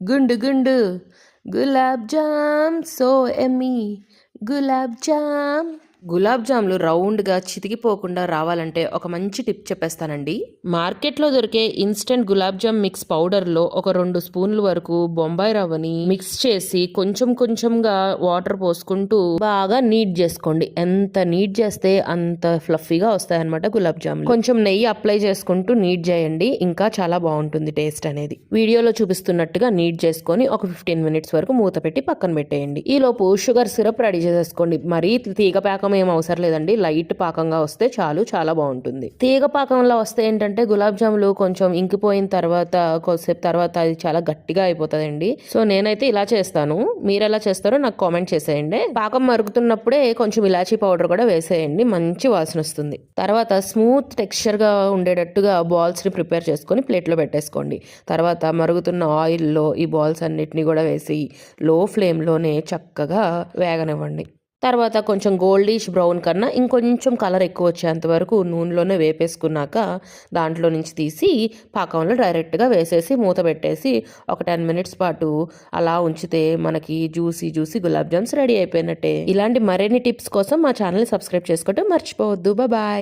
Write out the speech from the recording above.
గుండు గుండు గులాబ్ జామ్ సో ఎమ్మీ గులాబ్ జామ్ గులాబ్ జామ్లు రౌండ్గా చితికిపోకుండా రావాలంటే ఒక మంచి టిప్ చెప్పేస్తానండి. మార్కెట్లో దొరికే ఇన్స్టెంట్ గులాబ్ జామ్ మిక్స్ పౌడర్లో ఒక రెండు స్పూన్ల వరకు బొంబాయి రవ్వని మిక్స్ చేసి కొంచెం కొంచెంగా వాటర్ పోసుకుంటూ బాగా నీట్ చేసుకోండి. ఎంత నీట్ చేస్తే అంత ఫ్లఫీగా వస్తాయన్నమాట గులాబ్ జామ్ కొంచెం నెయ్యి అప్లై చేసుకుంటూ నీట్ చేయండి. ఇంకా చాలా బాగుంటుంది టేస్ట్ అనేది. వీడియోలో చూపిస్తున్నట్టుగా నీట్ చేసుకొని ఒక ఫిఫ్టీన్ మినిట్స్ వరకు మూత పెట్టి పక్కన పెట్టేయండి. ఈ లోపు షుగర్ సిరప్ రెడీ చేసేసుకోండి. మరీ తీగ పాకం ఏం అవసరం లేదండి. లైట్ పాకంగా వస్తే చాలు చాలా బాగుంటుంది. తీగ పాకంలో వస్తే ఏంటంటే గులాబ్ జాములు కొంచెం ఇంకిపోయిన తర్వాత కొద్దిసేపు తర్వాత అది చాలా గట్టిగా అయిపోతుందండి. సో నేనైతే ఇలా చేస్తాను. మీరు ఎలా చేస్తారో నాకు కామెంట్ చేసేయండి. పాకం మరుగుతున్నప్పుడే కొంచెం ఇలాచీ పౌడర్ కూడా వేసేయండి. మంచి వాసన వస్తుంది. తర్వాత స్మూత్ టెక్స్చర్గా ఉండేటట్టుగా బాల్స్ని ప్రిపేర్ చేసుకొని ప్లేట్లో పెట్టేసుకోండి. తర్వాత మరుగుతున్న ఆయిల్లో ఈ బాల్స్ అన్నిటిని కూడా వేసి లో ఫ్లేమ్లోనే చక్కగా వేగనివ్వండి. తర్వాత కొంచెం గోల్డిష్ బ్రౌన్ కన్నా ఇంకొంచెం కలర్ ఎక్కువ వచ్చేంత వరకు నూనెలోనే వేపేసుకున్నాక దాంట్లో నుంచి తీసి పాకంలో డైరెక్ట్గా వేసేసి మూత పెట్టేసి ఒక టెన్ మినిట్స్ పాటు అలా ఉంచితే మనకి juicy juicy gulab jams ready అయిపోయినట్టే. ఇలాంటి మరిన్ని టిప్స్ కోసం మా ఛానల్ సబ్స్క్రైబ్ చేసుకోవటం మర్చిపోవద్దు. బాయ్.